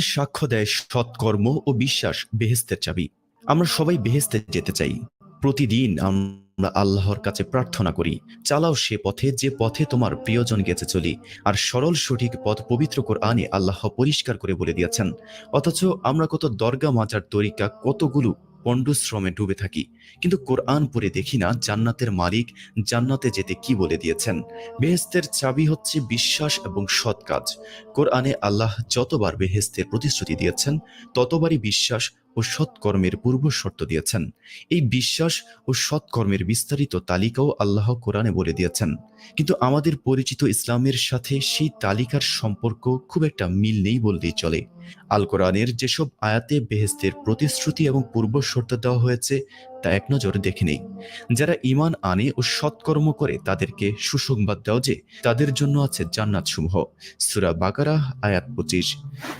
সাক্ষ্য দেয় সৎকর্ম ও বিশ্বাস বেহেস্তের চাবি। আমরা সবাই বেহেস্তে যেতে চাই। প্রতিদিন আমরা আল্লাহর কাছে প্রার্থনা করি, চালাও সে পথে, যে পথে তোমার প্রিয়জন গেছে চলি, আর সরল সঠিক পথ পবিত্র আনে আল্লাহ পরিষ্কার করে বলে দিয়েছেন। অথচ আমরা কত দরগা মাজার তরিকা কতগুলো পণ্ডশ্রমে ডুবে থাকি। কিন্তু কোরআন পড়ে দেখি না জান্নাতের মালিক জান্নাতে যেতে কি বলে দিয়েছেন। বেহেস্তের চাবি হচ্ছে বিশ্বাস এবং সৎ কাজ। কোরআনে আল্লাহ যতবার বেহেস্তের প্রতিশ্রুতি দিয়েছেন, ততবারই বিশ্বাস ও সৎকর্মের পূর্ব শর্ত দিয়েছেন। এই বিশ্বাস ও সৎকর্মের বিস্তারিত তালিকাও আল্লাহ কোরআনে বলে দিয়েছেন। কিন্তু আমাদের পরিচিত ইসলামের সাথে সেই তালিকার সম্পর্ক খুব একটা মিল নেই বললেই চলে। আল কোরআনের যেসব আয়াতে বেহেস্তের প্রতিশ্রুতি এবং পূর্ব শর্ত দেওয়া হয়েছে তা এক নজর দেখে নেই। যারা ইমান আনে ও সৎকর্ম করে তাদেরকে সুসংবাদ দেওয়া যে তাদের জন্য আছে জান্নাত সমূহ সুরা বাকারা, আয়াত পঁচিশ।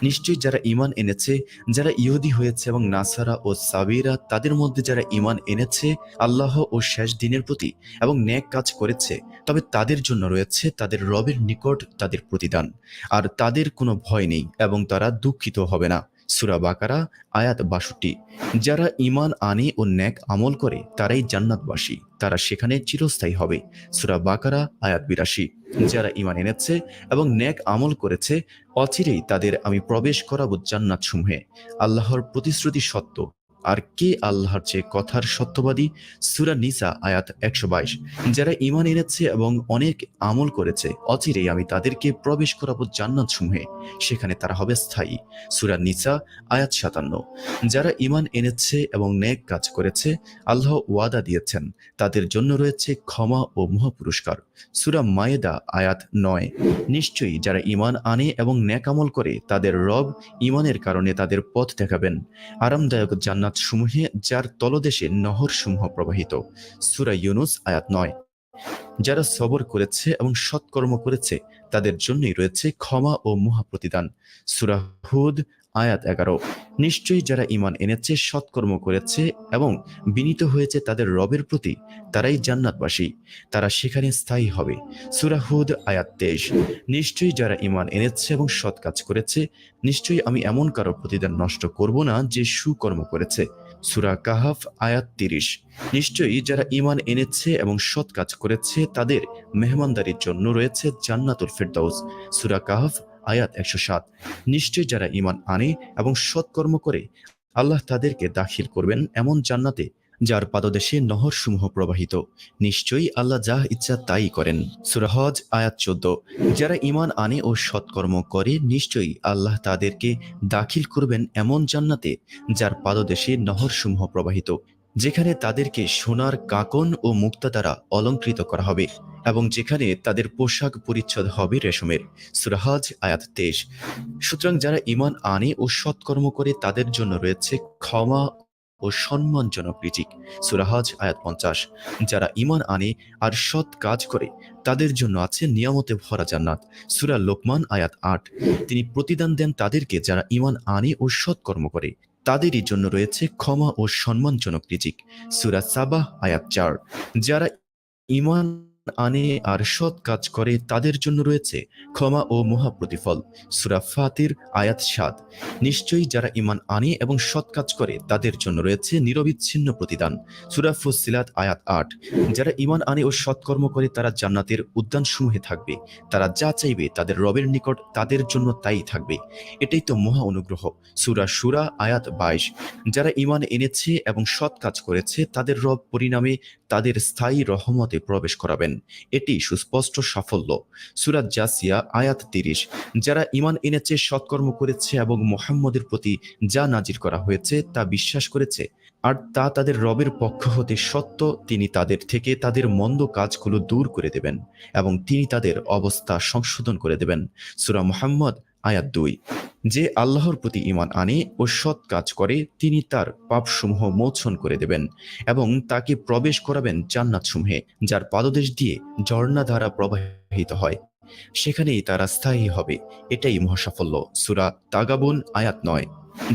নিশ্চয়ই যারা ইমান এনেছে, যারা ইহুদি হয়েছে এবং নাসারা ও সাবিরা, তাদের মধ্যে যারা ইমান এনেছে, আল্লাহ ও শেষ দিনের প্রতি এবং ন্যাক কাজ করেছে, তবে তাদের জন্য রয়েছে তাদের রবের নিকট তাদের প্রতিদান। আর তাদের কোনো ভয় নেই এবং তারা দুঃখিত হবে না। সুরা বাকারা, আয়াত বাষট্টি। যারা ইমান আনে ও ন্যাক আমল করে, তারাই জান্নাতবাসী। তারা সেখানে চিরস্থায়ী হবে। সুরা বাকারা, আয়াত বিরাশি। যারা ইমান এনেছে এবং ন্যাক আমল করেছে, অচিরেই তাদের আমি প্রবেশ করাবো জান্নাত সমূহে আল্লাহর প্রতিশ্রুতি সত্য। আর কে আল্লাহর চেয়ে কথার সত্যবাদী? সুরা নিসা, আয়াত একশো বাইশ। যারা ইমান এনেছে এবং অনেক আমল করেছে, অচিরেই আমি তাদেরকে প্রবেশ করাবো জান্নাত সমূহে সেখানে তারা হবে স্থায়ী। সুরা নিসা, আয়াত সাতান্ন। যারা ইমান এনেছে এবং নেক কাজ করেছে, আল্লাহ ওয়াদা দিয়েছেন। তাদের জন্য রয়েছে ক্ষমা ও মহাপুরস্কার। সুরা মায়েদা, আয়াত নয়। নিশ্চয়ই যারা ইমান আনে এবং ন্যাক আমল করে, তাদের রব ইমানের কারণে তাদের পথ দেখাবেন। আরামদায়ক জান্নাত সমূহে যার তলদেশে নহর সমূহ প্রবাহিত। সুরা ইউনুস আয়াত নয়। যারা সবর করেছে এবং সৎকর্ম করেছে, তাদের জন্যই রয়েছে ক্ষমা ও মহাপ্রতিদান। সুরা হুদ, আয়াত এগারো। নিশ্চয়ই যারা ইমান এনেছে, সৎকর্ম করেছে এবং বিনীত হয়েছে তাদের রবের প্রতি, তারাই জান্নাতবাসী। তারা সেখানে স্থায়ী হবে। সুরাহুদ আয়াত তেইশ। নিশ্চয়ই যারা ইমান এনেছে এবং সৎ কাজ করেছে, নিশ্চয়ই আমি এমন কারও প্রতিদান নষ্ট করব না যে সুকর্ম করেছে। সুরা কাহাফ, আয়াত তিরিশ। নিশ্চয়ই যারা ইমান এনেছে এবং সৎ কাজ করেছে, তাদের মেহমানদারির জন্য রয়েছে জান্নাতুল ফেরদাউস। সুরা কাহাফ, আয়াত একশো সাত। নিশ্চয়ই যারা ইমান আনে এবং সৎকর্ম করে, আল্লাহ তাদেরকে দাখিল করবেন এমন জান্নাতে যার পাদদেশে নহর সমূহ প্রবাহিত। নিশ্চয়ই আল্লাহ যা ইচ্ছা তাই করেন। সুরাহজ আয়াত চোদ্দ। যারা ইমান আনে ও সৎকর্ম করে, নিশ্চয়ই আল্লাহ তাদেরকে দাখিল করবেন এমন জান্নাতে, যার পাদদেশে নহর সমূহ প্রবাহিত, যেখানে তাদেরকে সোনার কাকন ও মুক্তা দ্বারা অলঙ্কৃত করা হবে, এবং যেখানে তাদের পোশাক পরিচ্ছদ হবে রেশমের। সুরাহাজ আয়াত তেইশ। সুতরাং যারা ইমান আনে ও সৎকর্ম করে, তাদের জন্য রয়েছে ক্ষমা ও সম্মানজনক রিজিক। সুরাহাজ, আয়াত পঞ্চাশ। যারা ইমান আনে আর সৎ কাজ করে, তাদের জন্য আছে নিয়ামতে ভরা জান্নাত। সুরা লোকমান, আয়াত আট। তিনি প্রতিদান দেন তাদেরকে যারা ইমান আনে ও সৎকর্ম করে। তাদেরই জন্য রয়েছে ক্ষমা ও সম্মানজনক রিজিক। সুরা সাবাহ, আয়াত চার। যারা ইমান আনে আর সৎ কাজ করে তাদের জন্য রয়েছে ক্ষমা ও মহা প্রতিফল সুরা ফাতির, আয়াত সাদ নিশ্চয়ই যারা ইমান আনে এবং সৎ কাজ করে তাদের জন্য রয়েছে নিরবিচ্ছিন্ন প্রতিদান। সুরা ফুসিলাত আয়াত আট। যারা ইমান আনে ও সৎকর্ম করে তারা জান্নাতের উদ্যান উদ্যানসমূহে থাকবে। তারা যা চাইবে তাদের রবের নিকট তাদের জন্য তাই থাকবে। এটাই তো মহা অনুগ্রহ। সুরা সুরা, আয়াত বাইশ। যারা ইমান এনেছে এবং সৎ কাজ করেছে তাদের রব পরিণামে তাদের স্থায়ী রহমতে প্রবেশ করাবেন। এটি সুস্পষ্ট সাফল্য। সুরাত জাসিয়া, আয়াত তিরিশ। যারা ইমান এনেছে, সৎকর্ম করেছে এবং মোহাম্মদের প্রতি যা নাজির করা হয়েছে, তা বিশ্বাস করেছে। আর তা তাদের রবের পক্ষ হতে সত্য, তিনি তাদের থেকে তাদের মন্দ কাজগুলো দূর করে দেবেন এবং তিনি তাদের অবস্থা সংশোধন করে দেবেন। সুরা মোহাম্মদ, আয়াত দুই। যে আল্লাহর প্রতি ইমান আনে ও সৎ কাজ করে, তিনি তার পাপসমূহ মোচন করে দেবেন এবং তাকে প্রবেশ করাবেন জান্নাতসমূহে, যার পাদদেশ দিয়ে ঝর্ণা প্রবাহিত হয়। সেখানেই তারা স্থায়ী হবে। এটাই মহাসাফল্য। সুরা তাগাবুন, আয়াত নয়।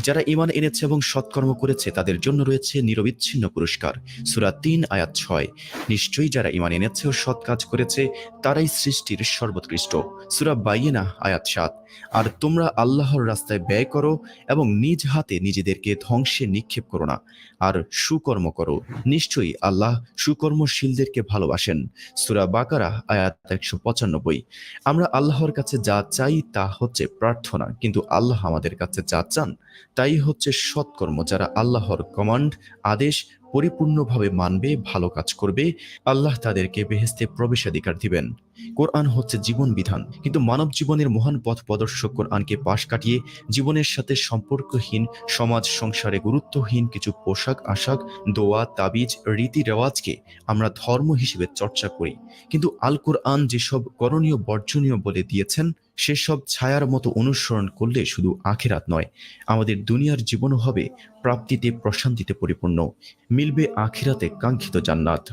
যারা ইমান এনেছে এবং সৎকর্ম করেছে, তাদের জন্য রয়েছে নিরবিচ্ছিন্ন পুরস্কার। সুরা তিন, আয়াত ছয়। নিশ্চয়ই যারা ইমান এনেছে ও সৎ কাজ করেছে, তারাই সৃষ্টির সর্বোৎকৃষ্ট। সুরা বাইয়েনা, আয়াত সাত। আর তোমরা আল্লাহর রাস্তায় ব্যয় করো এবং নিজ হাতে নিজেদেরকে ধ্বংসে নিক্ষেপ করো না। আর সুকর্ম করো। নিশ্চয়ই আল্লাহ সুকর্মশীলদেরকে ভালোবাসেন। সুরা বাকারা, আয়াত একশো পঁচানব্বই। আমরা আল্লাহর কাছে যা চাই তা হচ্ছে প্রার্থনা, কিন্তু আল্লাহ আমাদের কাছে যা চান তাই হচ্ছে সৎকর্ম যারা আল্লাহর কমান্ড আদেশ পরিপূর্ণভাবে মানবে, ভালো কাজ করবে, আল্লাহ তাদেরকে বেহেস্তে প্রবেশাধিকার দিবেন। কোরআন হচ্ছে জীবন বিধান, কিন্তু মানব জীবনের মহান পথ প্রদর্শক কোরআনকে পাশ কাটিয়ে জীবনের সাথে সম্পর্কহীন, সমাজ সংসারে গুরুত্বহীন কিছু পোশাক, আশাক, দোয়া, তাবিজ, রীতি রেওয়াজকে আমরা ধর্ম হিসেবে চর্চা করি। কিন্তু আল কোরআন যেসব করণীয়, বর্জনীয় বলে দিয়েছেন সেসব ছায়ার মতো অনুসরণ করলে শুধু আখেরাত নয়, আমাদের দুনিয়ার জীবনও হবে প্রাপ্তিতে প্রশান্তিতে পরিপূর্ণ, মিলবে আখিরাতে কাঙ্ক্ষিত জান্নাত।